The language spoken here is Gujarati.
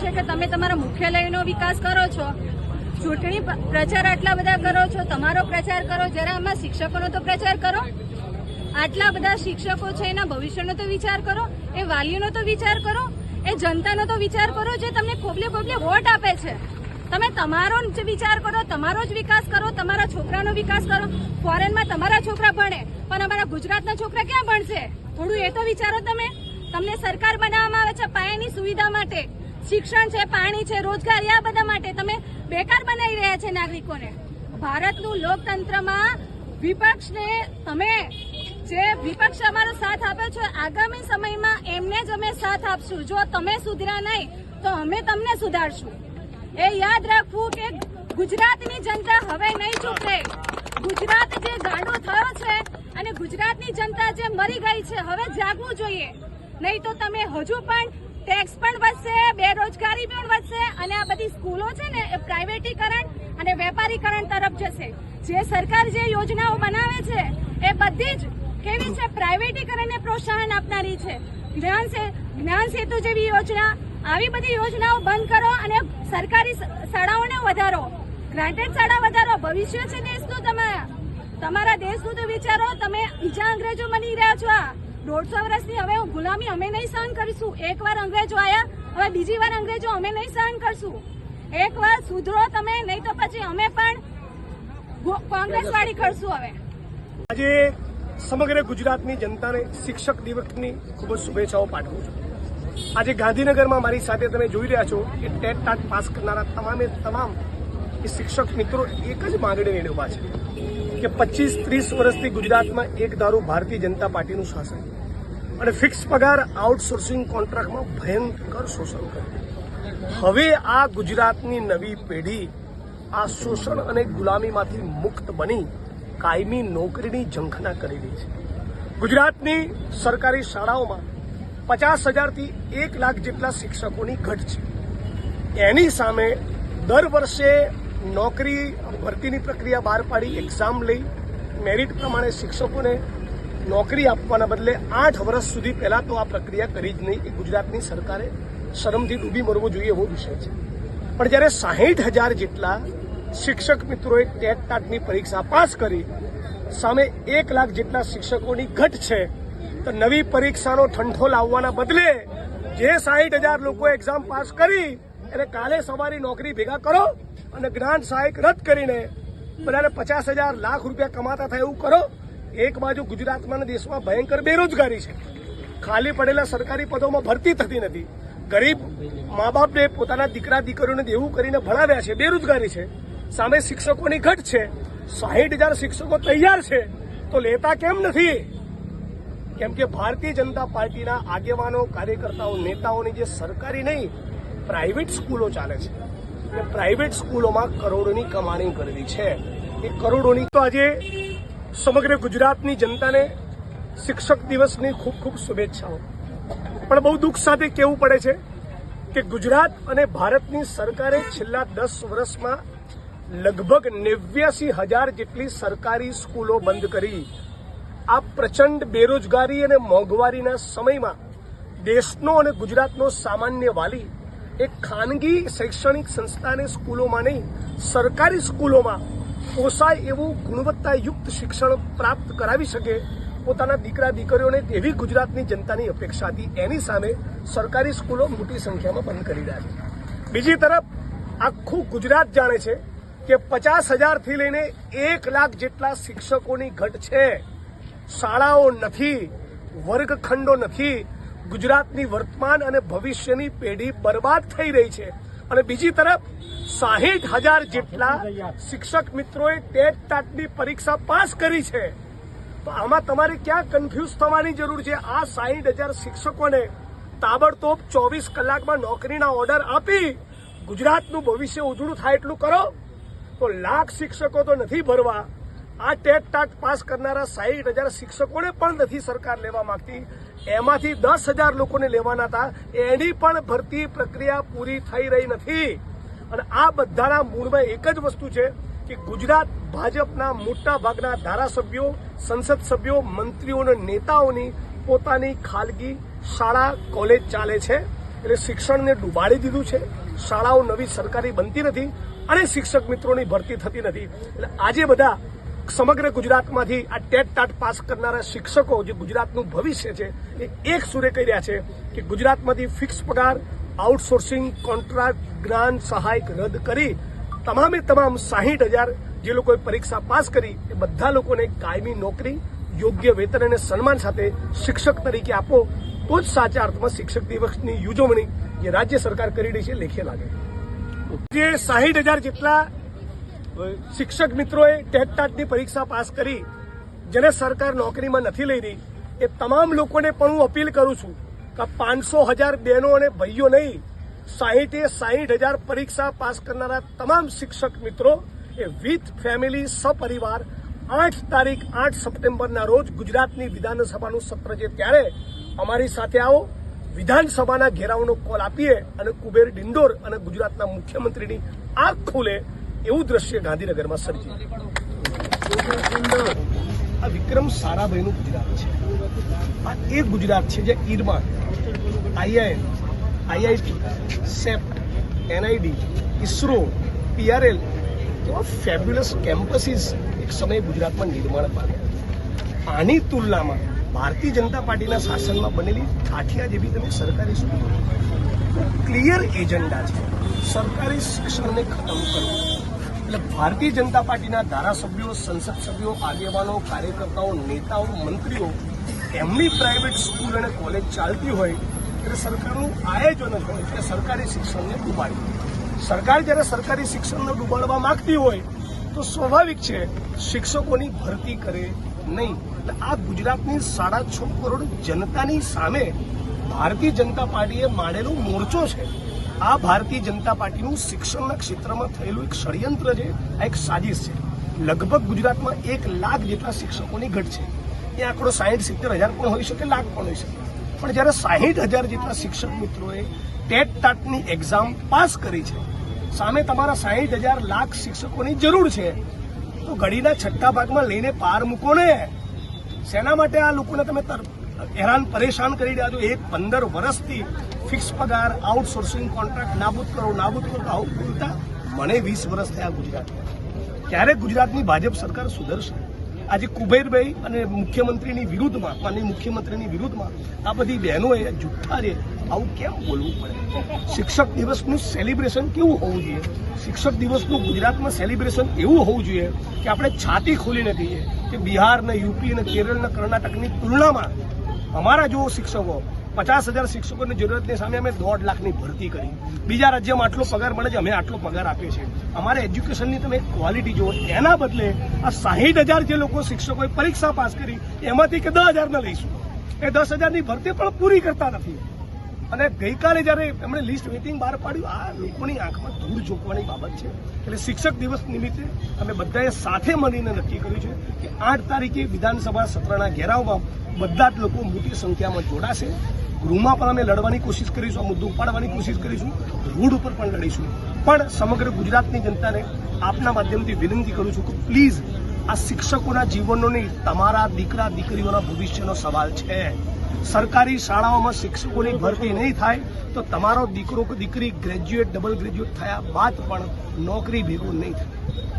છે કે તમે તમારા મુખ્યાલયનો વિકાસ કરો છો? ચૂંટણી પ્રચાર આટલા બધા કરો છો? તમારો પ્રચાર કરો? જરા આમાં શિક્ષકોનો તો પ્રચાર કરો. આટલા બધા શિક્ષકો છે, એના ભવિષ્યનો તો વિચાર કરો. એ વાલીઓનો તો વિચાર કરો. એ જનતાનો તો વિચાર કરો જે તમને ખોબલે ખોબલે વોટ આપે છે. તમે તમારો જ વિચાર કરો, તમારો જ વિકાસ કરો, તમારા છોકરાનો વિકાસ કરો. ફોરેનમાં તમારા છોકરા ભણે, પણ અમારા ગુજરાતના છોકરા ક્યાં ભણશે? થોડું એ તો વિચારો તમે. તમને સરકાર બનાવવામાં આવે છે પાયાની સુવિધા માટે. શિક્ષણ છે, પાણી છે, રોજગારી, આ બધા માટે તમે બેકાર બનાવી રહ્યા છે નાગરિકોને. ભારતનું લોકતંત્રમાં વિપક્ષને તમે જે વિપક્ષ અમારો સાથ આપ્યો છે, આગામી સમયમાં એમને જ અમે સાથ આપશું. જો તમે સુધર્યા નહીં, તો અમે તમને સુધારશું. એ યાદ રાખવું કે ગુજરાતની જનતા હવે નહીં ચૂકે ગુજરાત જે ગાંડો થયો છે અને ગુજરાતની જનતા જે મરી ગઈ છે, હવે જાગવું જોઈએ. નહીં તો તમે હજુ પણ ટેક્સ પણ વધશે, બેરોજગારી પણ વધશે અને આ બધી સ્કૂલો છે ને, એ પ્રાઇવેટીકરણ અને વેપારીકરણ તરફ જશે. જે સરકાર જે યોજનાઓ બનાવે છે, એ બધી જ કેવી છે? પ્રાઇવેટીકરણને પ્રોત્સાહન આપનારી છે. જ્ઞાન જ્ઞાન સેતુ જેવી યોજના, આવી બધી યોજનાઓ બંધ કરો અને સરકારી શાળાઓને વધારો. ગ્રાન્ટેડ શાળા વધારો. ભવિષ્ય છે દેશનું તમારા તમારા દેશનું તો વિચારો, તમે બીજા અંગ્રેજો બની રહ્યા છો આ. દોઢસો વર્ષની હવે ગુલામી અમે નહીં સહન કરીશું. એકવાર અંગ્રેજો આવ્યા હવે બીજી વાર અંગ્રેજો અમે નહીં સહન કરશું. એકવાર સુધરો તમે, નહીં તો પછી અમે પણ કોંગ્રેસ વાળી કરશું હવે. આજે સમગ્ર ગુજરાતની જનતાને શિક્ષક દિવસની ખૂબ જ શુભેચ્છાઓ પાઠવું છું. આજે ગાંધીનગરમાં મારી સાથે તમે જોઈ રહ્યા છો કે ટેટ ટાટ પાસ કરનારા તમામે તમામ એ શિક્ષક મિત્રો એક જ માંગણી લઈને ઊભા છે. કે પચીસ ત્રીસ વર્ષથી ગુજરાતમાં એક દારૂ ભારતીય જનતા પાર્ટીનું શાસન. અને ફિક્સ પગાર આઉટસોર્સિંગ કોન્ટ્રાક્ટમાં ભયંકર શોષણ કર્યું. હવે આ ગુજરાતની નવી પેઢી આ શોષણ અને ગુલામીમાંથી મુક્ત બની કાયમી નોકરીની ઝંખના કરી રહી છે. ગુજરાતની સરકારી શાળાઓમાં પચાસ હજારથી એક લાખ જેટલા શિક્ષકોની ઘટ છે. એની સામે દર વર્ષે નોકરી ભરતીની પ્રક્રિયા બહાર પાડી એક્ઝામ લઈ મેરિટ પ્રમાણે શિક્ષકોને નોકરી આપવાના બદલે આઠ વર્ષ સુધી પહેલાં તો આ પ્રક્રિયા કરી જ નહીં. એ ગુજરાતની સરકારે શરમથી ડૂબી મરવો જોઈએ એવો વિષય છે. પણ જ્યારે સાહીઠ હજાર જેટલા શિક્ષક મિત્રોએ ટેટ ટાટની પરીક્ષા પાસ કરી, સામે એક લાખ જેટલા શિક્ષકોની ઘટ છે, તો નવી પરીક્ષાનો ઠંઠો લાવવાના બદલે જે સાહીઠ હજાર લોકો એક્ઝામ પાસ કરી, એને કાલે સવારી નોકરી ભેગા કરો. અને જ્ઞાન સહાયક રદ કરીને બધાને પચાસ હજાર લાખ રૂપિયા કમાતા થાય એવું કરો. એક બાજુ ગુજરાતમાં દેશમાં ભયંકર બેરોજગારી છે. ખાલી પડેલા સરકારી પદોમાં ભરતી થતી નથી. ગરીબ મા બાપને પોતાના દીકરા, દીકરીઓને દેવું કરીને ભણાવ્યા છે. બેરોજગારી છે. સામે શિક્ષકોની ઘટ છે. સાહીઠ હજાર શિક્ષકો તૈયાર છે. તો લેતા કેમ નથી? કેમ કે ભારતીય જનતા પાર્ટીના આગેવાનો, કાર્યકર્તાઓ, નેતાઓની જે સરકારી નહીં, પ્રાઇવેટ સ્કૂલો ચાલે છે. એ પ્રાઇવેટ સ્કૂલોમાં કરોડોની કમાણી કરવી છે. એ કરોડોની તો આજે સમગ્ર ગુજરાતની જનતાને શિક્ષક દિવસની ખૂબ ખૂબ શુભેચ્છાઓ. પણ બહુ દુઃખ સાથે કહેવું પડે છે કે ગુજરાત અને ભારતની સરકારે છેલ્લા દસ વર્ષમાં લગભગ નેવ્યાસી હજાર જેટલી સરકારી સ્કૂલો બંધ કરી. આ પ્રચંડ બેરોજગારી અને મોંઘવારીના સમયમાં દેશનો અને ગુજરાતનો સામાન્ય વાલી એક ખાનગી શૈક્ષણિક સંસ્થાને સ્કૂલોમાં નહીં, સરકારી સ્કૂલોમાં પોસાય એવું ગુણવત્તાયુક્ત શિક્ષણ પ્રાપ્ત કરાવી શકે પોતાના દીકરા દીકરીઓને એવી ગુજરાતની જનતાની અપેક્ષા હતી. એની સામે સરકારી સ્કૂલો મોટી સંખ્યામાં બંધ કરી રહ્યા છે. બીજી તરફ, આખું ગુજરાત જાણે છે કે પચાસ હજારથી લઈને એક લાખ જેટલા શિક્ષકોની ઘટ છે. શાળાઓ નથી, વર્ગખંડો નથી ગુજરાતની વર્તમાન અને ભવિષ્યની પેઢી બરબાદ થઈ રહી છે. અને બીજી તરફ, સાહીઠ હજાર જેટલા શિક્ષક મિત્રોએ ટેટ ટાટની પરીક્ષા પાસ કરી છે. તો આમાં તમારે ક્યાં કન્ફ્યુઝ થવાની જરૂર છે? આ સાહીઠ હજાર શિક્ષકોને તાબડતોબ ચોવીસ કલાકમાં નોકરીના ઓર્ડર આપી ગુજરાતનું ભવિષ્ય ઉજળું થાય એટલું કરો. તો લાખ શિક્ષકો તો નથી ભરવા. આ ટેટ ટાટ પાસ કરનારા સાહીઠ હજાર શિક્ષકોને પણ નથી સરકાર લેવા માંગતી. એમાંથી દસ હજાર લોકોને લેવાના હતા. એની પણ ભરતી પ્રક્રિયા પૂરી થઈ રહી નથી. અને આ બધાના મૂળમાં એક જ વસ્તુ છે કે ગુજરાત ભાજપના મોટા ભાગના ધારાસભ્યો, સંસદ સભ્યો, મંત્રીઓ અને નેતાઓની પોતાની ખાલગી શાળા, કોલેજ ચાલે છે. એટલે શિક્ષણને ડૂબાડી દીધું છે. શાળાઓ નવી સરકારી બનતી નથી અને શિક્ષક મિત્રોની ભરતી થતી નથી. એટલે આજે બધા સમગ્ર ગુજરાતમાંથી આ ટેટ ટાટ પાસ કરનારા શિક્ષકો જે ગુજરાતનું ભવિષ્ય છે એ એક સુરે કહી રહ્યા છે કે ગુજરાતમાંથી ફિક્સ પગાર આઉટસોર્સિંગ કોન્ટ્રાક્ટ ગ્રાન્ટ સહાયક રદ કરી તમામે તમામ સાહીઠ હજાર જે લોકોએ પરીક્ષા પાસ કરી એ બધા લોકોને કાયમી નોકરી, યોગ્ય વેતન અને સન્માન સાથે શિક્ષક તરીકે આપો, તો જ સાચા અર્થમાં શિક્ષક દિવસની ઉજવણી જે રાજ્ય સરકાર કરી રહી છે લેખે લાગે. જે સાહીઠ હજાર જેટલા શિક્ષક મિત્રોએ ટેટ પરીક્ષા પાસ કરી, જેને સરકાર નોકરીમાં નથી લઈ રહી, એ તમામ લોકોને પણ હું અપીલ કરું છું કે પાંચસો હજાર બહેનો અને ભાઈઓ નહીં, સાહીઠે સાહીઠ હજાર પરીક્ષા પાસ કરનારા તમામ શિક્ષક મિત્રો, એ વિથ ફેમિલી સપરિવાર, આઠ તારીખ, આઠ સપ્ટેમ્બરના રોજ ગુજરાતની વિધાનસભાનું સત્ર છે ત્યારે અમારી સાથે આવો, વિધાનસભાના ઘેરાવનો કોલ આપીએ અને કુબેર ડિંડોર અને ગુજરાતના મુખ્યમંત્રીની આંખ ખુલે એવું દ્રશ્ય ગાંધીનગરમાં સર્જી આ વિક્રમ સારાભાઈનું ગુજરાત છે. આ એ ગુજરાત છે જે IRMA IIM IIT CEPT NID ISRO PRL જેવા ફેબ્યુલસ કેમ્પસીસ એક સમયે ગુજરાતમાં નિર્માણ પામ્યા. આની તુલનામાં ભારતીય જનતા પાર્ટીના શાસનમાં બનેલી કાઠિયા જેવી તમે સરકારી સ્કૂલો. ક્લિયર એજન્ડા છે. સરકારી શિક્ષણને ખતમ કરવું. એટલે ભારતીય જનતા પાર્ટીના ધારાસભ્યો, સંસદ સભ્યો, આગેવાનો, કાર્યકર્તાઓ, નેતાઓ, મંત્રીઓ, એમની પ્રાઇવેટ સ્કૂલ અને કોલેજ ચાલતી હોય એટલે સરકારનું આયોજન જ હોય કે સરકારી શિક્ષણને ડૂબાડ્યું સરકાર જ્યારે સરકારી શિક્ષણને ડૂબાડવા માંગતી હોય તો સ્વાભાવિક છે, શિક્ષકોની ભરતી કરે નહીં. એટલે આ ગુજરાતની સાડા છ કરોડ જનતાની સામે ભારતીય જનતા પાર્ટીએ માંડેલો મોરચો છે. આ ભારતીય જનતા પાર્ટીનું શિક્ષણના ક્ષેત્રમાં થયેલું એક ષડયંત્ર છે, આ એક સાજિશ છે. લગભગ ગુજરાતમાં એક લાખ જેટલા શિક્ષકોની ઘટ છે. એ આંકડો સાહીઠ, સિત્તેર હજાર પણ હોઈ શકે, લાખ પણ હોઈ શકે. પણ જ્યારે સાહીઠ હજાર જેટલા શિક્ષક મિત્રોએ ટેટ ટાટની એક્ઝામ પાસ કરી છે, સામે તમારા સાહીઠ હજાર લાખ શિક્ષકોની જરૂર છે, તો ઘડીના છઠ્ઠા ભાગમાં લઈને પાર મૂકો ને. શેના માટે આ લોકોને તમે હેરાન પરેશાન કરી રહ્યા છો? એક પંદર વર્ષથી ફિક્સ પગાર આઉટસોર્સિંગ કોન્ટ્રાક્ટ નાબૂદ કરો નાબૂદ કરો આવું બોલતા મને વીસ વર્ષ થયા ગુજરાતમાં. ક્યારે ગુજરાતની ભાજપ સરકાર સુધરશે. આજે કુબેરભાઈ અને મુખ્યમંત્રીની વિરુદ્ધમાં માનની મુખ્યમંત્રીની વિરુદ્ધમાં આ બધી બહેનોએ જુઠ્ઠા રે આવું કેમ બોલવું પડે? શિક્ષક દિવસનું સેલિબ્રેશન કેવું હોવું જોઈએ? શિક્ષક દિવસનું ગુજરાતમાં સેલિબ્રેશન એવું હોવું જોઈએ કે આપણે છાતી ખોલીને કહીએ કે બિહાર ને યુપી ને કેરળ ને કર્ણાટકની તુલનામાં અમારા જો શિક્ષકો પચાસ હજાર શિક્ષકોની જરૂરતની સામે અમે દોઢ લાખની ભરતી કરી. બીજા રાજ્યમાં આટલો પગાર મળે છે, અમે આટલો પગાર આપીએ છીએ. અમારે એજ્યુકેશનની તમે ક્વોલિટી જુઓ, એના બદલે આ સાહીઠ હજાર જે લોકો શિક્ષકોએ પરીક્ષા પાસ કરી, એમાંથી કે દસ હજારને લઈશું. એ દસ હજારની ભરતી પણ પૂરી કરતા નથી. અને ગઈકાલે જ્યારે એમણે લિસ્ટ વેટિંગ બહાર પાડ્યું, આ લોકોની આંખમાં ધૂળ ઝોકવાની બાબત છે. એટલે શિક્ષક દિવસ નિમિત્તે અમે બધાએ સાથે મળીને નક્કી કર્યું છે કે આઠ તારીખે વિધાનસભા સત્રના ઘેરાવમાં બધા જ લોકો મોટી સંખ્યામાં જોડાશે. ગૃહમાં પણ અમે લડવાની કોશિશ કરીશું, આ મુદ્દો ઉપાડવાની કોશિશ કરીશું, રોડ ઉપર પણ લડીશું. પણ સમગ્ર ગુજરાતની જનતાને આપના માધ્યમથી વિનંતી કરું છું કે પ્લીઝ આ શિક્ષકોના જીવનોની તમારા દીકરા દીકરીઓના ભવિષ્યનો સવાલ છે. સરકારી શાળાઓમાં શિક્ષકોની ભરતી નહીં થાય તો તમારો દીકરો કે દીકરી ગ્રેજ્યુએટ ડબલ ગ્રેજ્યુએટ થયા બાદ પણ નોકરી ભેગું નહીં થાય.